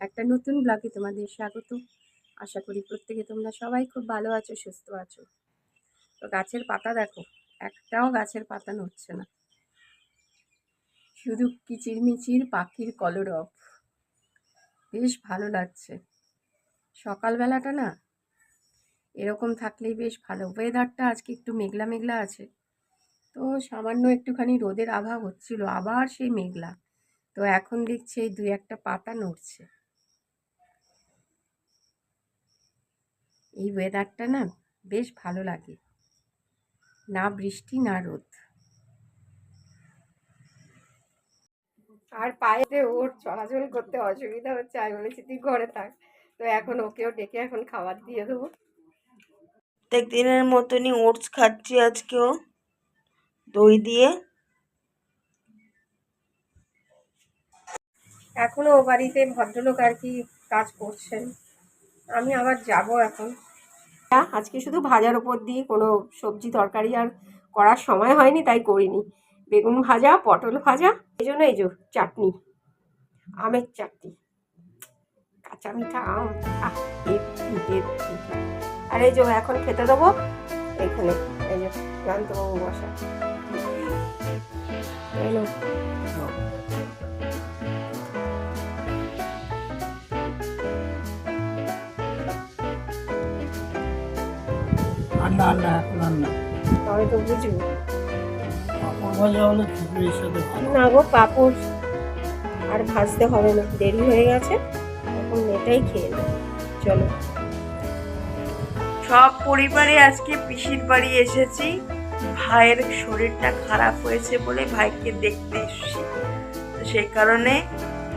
একটা নতুন ব্লগে তোমাদের স্বাগত। আশা করি প্রত্যেকে তোমরা সবাই খুব ভালো আছো, সুস্থ আছো। তো গাছের পাতা দেখো, একটাও গাছের পাতা নড়ছে না। শুধু কিচিরমিচির পাখির কলরব বেশ ভালো লাগছে। সকালবেলাটা না, এরকম থাকলেই বেশ ভালো। ওয়েদারটা আজকে একটু মেঘলা মেঘলা আছে। তো সামান্য একটুখানি রোদের আভা হচ্ছিল, আবার সেই মেঘলা। তো এখন দেখছি এই দুই একটা পাতা নড়ছে। এই ওয়েদারটা না বেশ ভালো লাগে। না বৃষ্টি না রোদ। আর পায়েতে ওর চলাচল করতে অসুবিধা হচ্ছে আমি বলেছি তুই ঘরে থাক। তো এখন ওকেও ডেকে এখন খাবার দিয়ে দেবো। প্রত্যেক দিনের মতনই ওটস খাচ্ছি আজকেও দই দিয়ে। এখনও ও বাড়িতে ভদ্রলোক আর কি কাজ করছেন। আমি আবার যাব এখন। আজকে শুধু ভাজার ওপর দিয়ে কোনো সবজি তরকারি আর করার সময় হয়নি, তাই করিনি। বেগুন ভাজা, পটল ভাজা, এই জন্য এই যে চাটনি, আমের চাটনি। কাঁচা মিঠা আম। আর এই যে এখন খেতে দেবো এইখানে এই যে জানতবাবু বসা। তবে তো বুঝব পাপড় ভাজা হলে খিচুড়ির সাথে ভালো না গো পাপড় আর ভাজতে হবে না। দেরি হয়ে গেছে এখন এটাই খেয়ে নেব। চলো। সব পরিবারে আজকে পিসির বাড়ি এসেছি। ভাইয়ের শরীরটা খারাপ হয়েছে বলে ভাইকে দেখতে এসেছি। তো সেই কারণে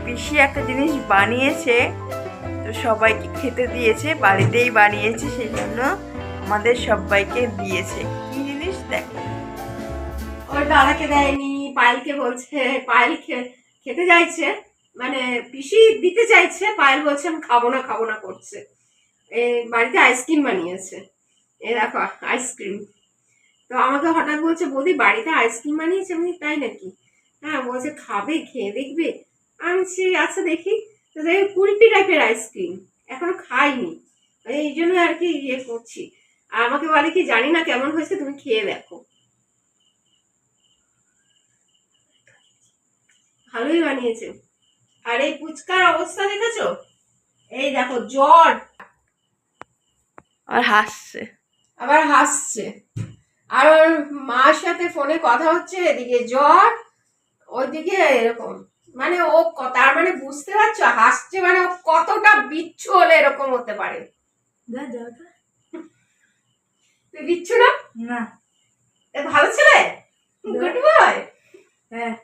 পিসি একটা জিনিস বানিয়েছে তো সবাইকে খেতে দিয়েছে বাড়িতেই বানিয়েছে সেই জন্য আমাদের সবাইকে দিয়েছে। কি জিনিস দেখো। ওর দাদাকে দেয়নি, পায়েলকে বলছে, পায়েল খেতে চাইছে মানে পিসি দিতে চাইছে, পায়েল বলছে, আমি খাব না খাব না করছে। এ বাড়িতে আইসক্রিম বানিয়েছে। এ দেখো আইসক্রিম তো আমাকে হঠাৎ বলছে, বৌদি, বাড়িতে আইসক্রিম বানিয়েছে? আমি তাই নাকি? হ্যাঁ বলছে, খাবে, খেয়ে দেখবে। আমি আচ্ছা দেখি। তো দেখি কুলপি টাইপের আইসক্রিম এখনও খাইনি। এই জন্য আর কি ইয়ে করছি। আমাকে বলে কি জানি না কেমন হয়েছে তুমি খেয়ে দেখো। ভালোই বানিয়েছে। আর এই ফুচকার অবস্থা দেখেছ? এই দেখো জ্বর। আর হাসছে। আবার হাসছে। আর ওর মার সাথে ফোনে কথা হচ্ছে এদিকে জ্বর ওইদিকে এরকম। মানে ও তার মানে বুঝতে পারছ হাসছে মানে ও কতটা বিচ্ছু হলে এরকম হতে পারে। তুই বিচ্ছু না? না। এ ভালো ছেলে? গুড বয় হ্যাঁ।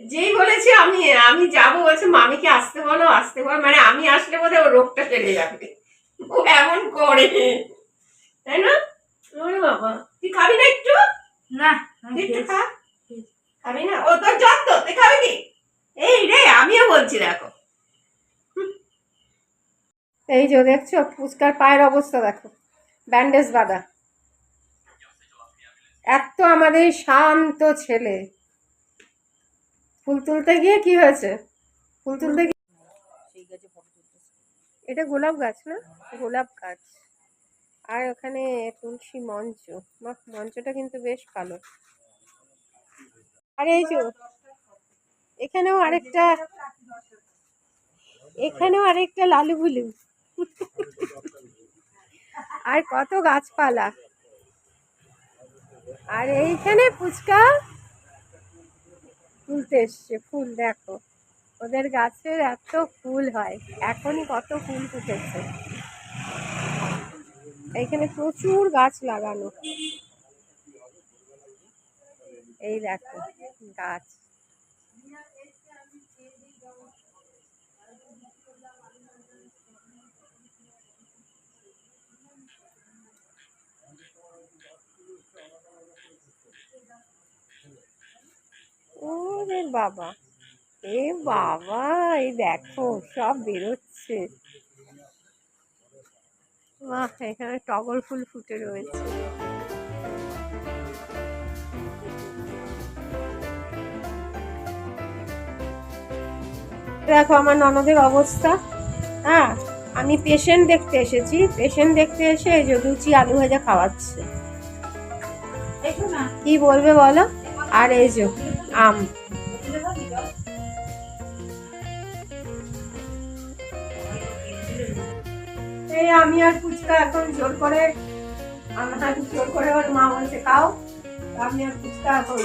যেই বলেছি আমি আমি যাব বলছে মামিকে আসতে বলো আসতে বলো। মানে আমি আসলে বোধহয় ও রোগটা চলে যাবে। ও এমন করে। তাই না? ওরে বাবা। তুই খাবি না একটু? না একটু খা। খাবি না? ও তোর যত্ন তুই খাবি কি? এই রে আমিও বলছি দেখো। এই যে দেখছ ফুচকার পায়ের অবস্থা দেখো। ব্যান্ডেজ বাঁধা এত আমাদের শান্ত ছেলে। ফুল তুলতে গিয়ে কি হয়েছে? ফুল তুলতে গিয়ে এটা গোলাপ গাছ না? গোলাপ গাছ। আর ওখানে তুলসী মঞ্চ। মঞ্চটা কিন্তু বেশ ভালো। আর এই যে এখানেও আরেকটা এখানেও আরেকটা লালু ভুলু আর কত গাছপালা? আর এইখানে ফুচকা? তুলতে এসছে, ফুল দেখো। ওদের গাছের এত ফুল হয় এখনই কত ফুল ফুটেছে। এইখানে প্রচুর গাছ লাগানো। এই দেখো, গাছ। ওরে বাবা। এ বাবা এই দেখো সব বেরোচ্ছে। বাহ এখানে টগর ফুল ফুটে রয়েছে। দেখো আমার ননদের অবস্থা। হ্যাঁ আমি পেশেন্ট দেখতে এসেছি। পেশেন্ট দেখতে এসে যে লুচি আলু ভাজা খাওয়াচ্ছে। কি বলবে বলো? আর এই যে আম। এই আমি আর ফুচকা এখন জোর করে আমার জোর করে ওর মা বলছে খাও। আমি আর ফুচকা এখন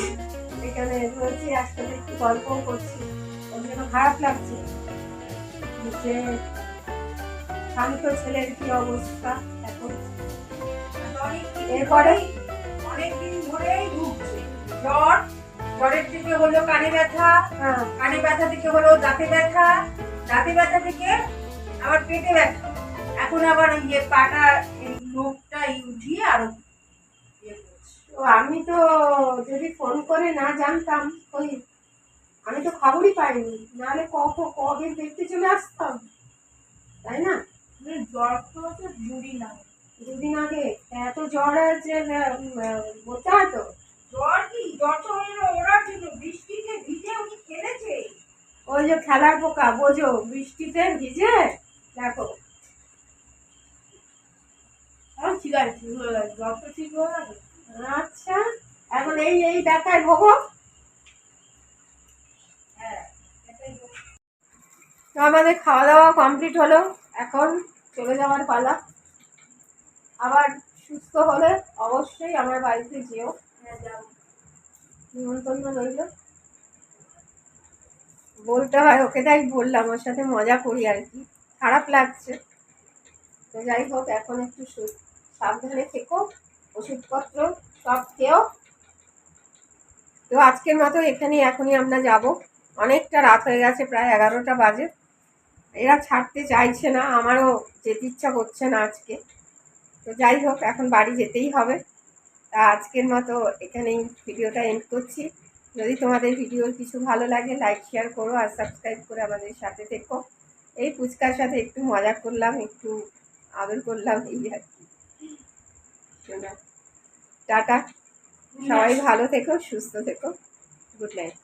এখানে রয়েছি একসাথে একটু গল্প করছি। ওর জন্য খারাপ লাগছে। যে শান্ত ছেলের কি অবস্থা এখন? এরপরে? অনেকদিন ধরেই ভুগছে। জ্বর জ্বরের থেকে হলো কানে ব্যথা হ্যাঁ। কানে ব্যথা থেকে হলো দাঁতে ব্যথা দাঁতে ব্যথা থেকে আবার পেটে ব্যথা। এখন আবার ইয়ে পাটা লোকটা উঠিয়ে আরও ইয়ে তো আমি তো যদি ফোন করে না জানতাম ওই আমি তো খবরই পাইনি। নাহলে কখন কবে দেখতে চলে আসতাম তাই না? মানে জ্বর তো হচ্ছে জুড়ি না। দুদিন আগে। এত জ্বর আছে বলতে হয় তো। জ্বর কি? জ্বর তো হলো ওরা ছিল বৃষ্টিতে ভিজে উনি খেলেছে। ওই যে খেলার পোকা বোঝো বৃষ্টিতে ভিজে দেখো। ঠিক আছে ঠিক হয়ে গেছে। জ্বর তো ঠিক হয়ে গেছে। আচ্ছা এখন এই এই ব্যথায় ভোগো। হ্যাঁ তো। আমাদের খাওয়া দাওয়া কমপ্লিট হলো। এখন চলে যাওয়ার পালা। আবার সুস্থ হলে অবশ্যই আমার বাড়িতে যাও। নিমন্ত্রণ রইল। বলতে হয়, ওকে তাই বললাম, ওর সাথে মজা করি আর কি। খারাপ লাগছে। তো যাই হোক, এখন একটু সাবধানে থেকো, ওষুধপত্র সব খেয়েও তো আজকের মতো এখানেই এখনই আমরা যাব। অনেকটা রাত হয়ে গেছে, প্রায় এগারোটা বাজে। এরা ছাড়তে চাইছে না, আমারও যেতে ইচ্ছা করছে না আজকে। তো যাই হোক, এখন বাড়ি যেতেই হবে। তা আজকের মতো এখানেই ভিডিওটা এন্ড করছি। যদি তোমাদের ভিডিওর কিছু ভালো লাগে লাইক শেয়ার করো আর সাবস্ক্রাইব করে আমাদের সাথে থেকো। এই ফুচকার সাথে একটু মজা করলাম, একটু আদর করলাম, এই আর কি। টাটা। সবাই ভালো থেকো, সুস্থ থেকো। Good night